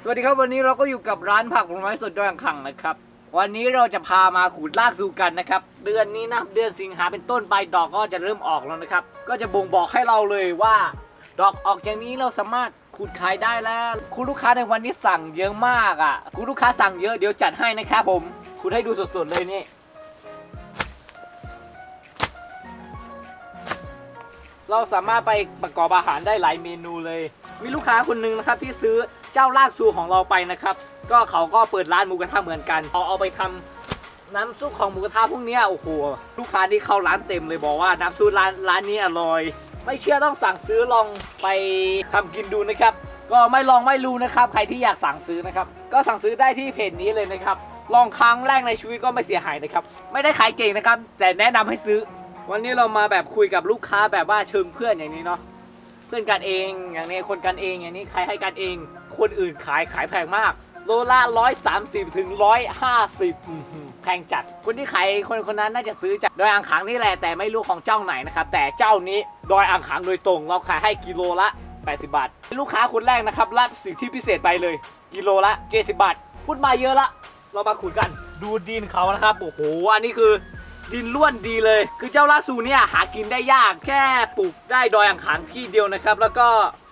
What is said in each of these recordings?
สวัสดีครับวันนี้เราก็อยู่กับร้านผักผลไม้สดดอยอ่างขังนะครับ วันนี้เราจะพามาขูดลากสู่กันนะครับ เดือนนี้นะเดือนสิงหาเป็นต้นไปดอกก็จะเริ่มออกแล้วนะครับ ก็จะบ่งบอกให้เราเลยว่า ดอกออกอย่างนี้เราสามารถขูดขายได้แล้วคุณลูกค้าในวันนี้สั่งเยอะมากอะ คุณลูกค้าสั่งเยอะเดี๋ยวจัดให้นะครับผมขูดให้ดูสดๆเลยนี่ เราสามารถไปประกอบอาหารได้หลายเมนูเลย มีลูกค้าคนหนึงนะครับที่ซื้อเจ้าลากซูของเราไปนะครับ ก็เขาก็เปิดร้านหมูกระทะเหมือนกันเขาเอาไปทำน้ำซุปของหมูกระทะพวกนี้โอ้โหลูกค้าที่เข้าร้านเต็มเลยบอกว่าน้ำซุปร้านร้านนี้อร่อย ไม่เชื่อต้องสั่งซื้อลองไปทำกินดูนะครับ ก็ไม่ลองไม่รู้นะครับ ใครที่อยากสั่งซื้อนะครับ ก็สั่งซื้อได้ที่เพจนี้เลยนะครับ ลองครั้งแรกในชีวิตก็ไม่เสียหายนะครับ ไม่ได้ขายเก่งนะครับ แต่แนะนำให้ซื้อ วันนี้เรามาแบบคุยกับลูกค้าแบบว่าเชิงเพื่อนอย่างนี้เนาะเพื่อนกันเองอย่างนี้คนกันเองอย่างนี้ใครให้กันเอง คนอื่นขายขายแพงมากโลละร้อยสามสิบถึงร้อยห้าสิบแพงจัด คนที่ขายคนคนนั้นน่าจะซื้อจากดอยอ่างขางนี่แหละแต่ไม่รู้ของเจ้าไหนนะครับ แต่เจ้านี้ดอยอ่างขางโดยตรง เราขายให้กิโลละ 80 บาท ลูกค้าคนแรกนะครับรับสิทธิพิเศษไปเลย กิโลละ 70 บาท พูดมาเยอะละ เรามาคุยกัน ดูดินเขานะครับ โอ้โห อันนี้คือ ดินล้วนดีเลย คือเจ้าลาซูเนี่ยหากินได้ยากแค่ปลูกได้ดอยอ่างขางที่เดียวนะครับ แล้วก็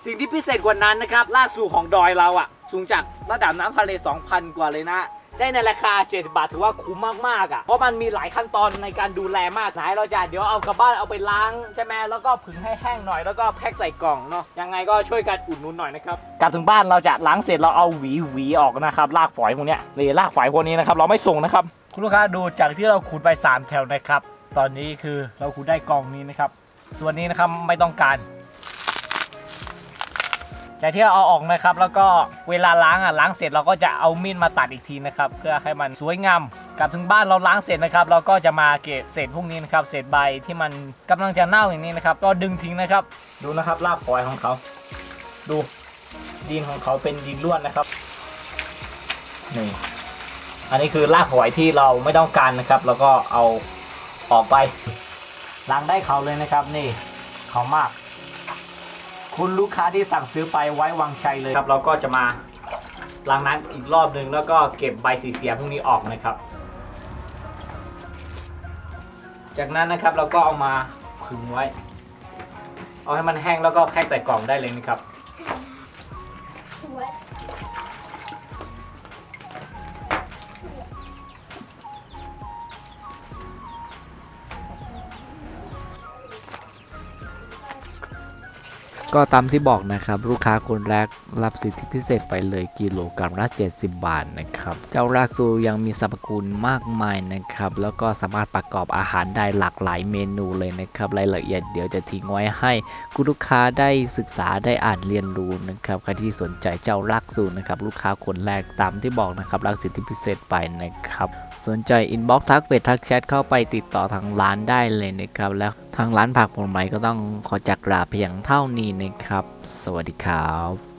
สิ่งที่พิเศษกว่านั้นนะครับลาซูของดอยเราอะสูงจากระดับน้ำทะเล 2,000 กว่าเลยนะ ได้ในราคา 70 บาทถือว่าคุ้มมากๆอะ่ะเพราะมันมีหลายขั้นตอนในการดูแลมากไหนเราจะเดี๋ยวเอากลับบ้านเอาไปล้างใช่ไหมแล้วก็ผึ่งให้แห้งหน่อยแล้วก็แพ็คใส่กล่องเนาะยังไงก็ช่วยกันอุดหนุนหน่อยนะครับกลับถึงบ้านเราจะล้างเสร็จเราเอาหวีหวีออกนะครับรากฝอยพวกเนี้ยหรือรากฝอยพวกนี้นะครับเราไม่ส่งนะครับ คุณลูกค้าดูจากที่เราขูดไป 3 แถวนะครับ ตอนนี้คือเราขูดได้กล่องนี้นะครับ ส่วนนี้นะครับไม่ต้องการจากที่เราเอาออกนะครับ แล้วก็เวลาล้างอะล้างเสร็จเราก็จะเอามีดมาตัดอีกทีนะครับ เพื่อให้มันสวยงามกลับถึงบ้านเราล้างเสร็จนะครับ เราก็จะมาเก็บเศษพวกนี้นะครับเศษใบที่มันกำลังจะเน่าอย่างนี้นะครับ ก็ดึงทิ้งนะครับ ดูนะครับรากฝอยของเขา ดูดินของเขาเป็นดินล้วนนะครับนี่ อันนี้คือรากฝอยที่เราไม่ต้องการนะครับ แล้วก็เอาออกไปล้างได้เขาเลยนะครับ นี่เขามาก คุณลูกค้าที่สั่งซื้อไปไว้วางใจเลยครับ เราก็จะมาล้างน้ำอีกรอบหนึ่งแล้วก็เก็บใบสีเสียพวกนี้ออกนะครับ จากนั้นนะครับเราก็เอามาผึ่งไว้ เอาให้มันแห้งแล้วก็แพ็คใส่กล่องได้เลยนะครับ ก็ตามที่บอกนะครับ ลูกค้าคนแรกรับสิทธิพิเศษไปเลยกิโลกรัมละ 70 บาทนะครับ เจ้ารากซูยังมีสรรพคุณมากมายนะครับ แล้วก็สามารถประกอบอาหารได้หลากหลายเมนูเลยนะครับ รายละเอียดเดี๋ยวจะทิ้งไว้ให้คุณลูกค้าได้ศึกษาได้อ่านเรียนรู้นะครับใครที่สนใจเจ้ารากซูนะครับ ลูกค้าคนแรกตามที่บอกนะครับรับสิทธิพิเศษไปนะครับ สนใจอินบ็อกซ์ทักเฟซทักแชทเข้าไปติดต่อทางร้านได้เลยนะครับ แล้วทางร้านผักผลไม้ก็ต้องขอจากลาเพียงเท่านี้นะครับ สวัสดีครับ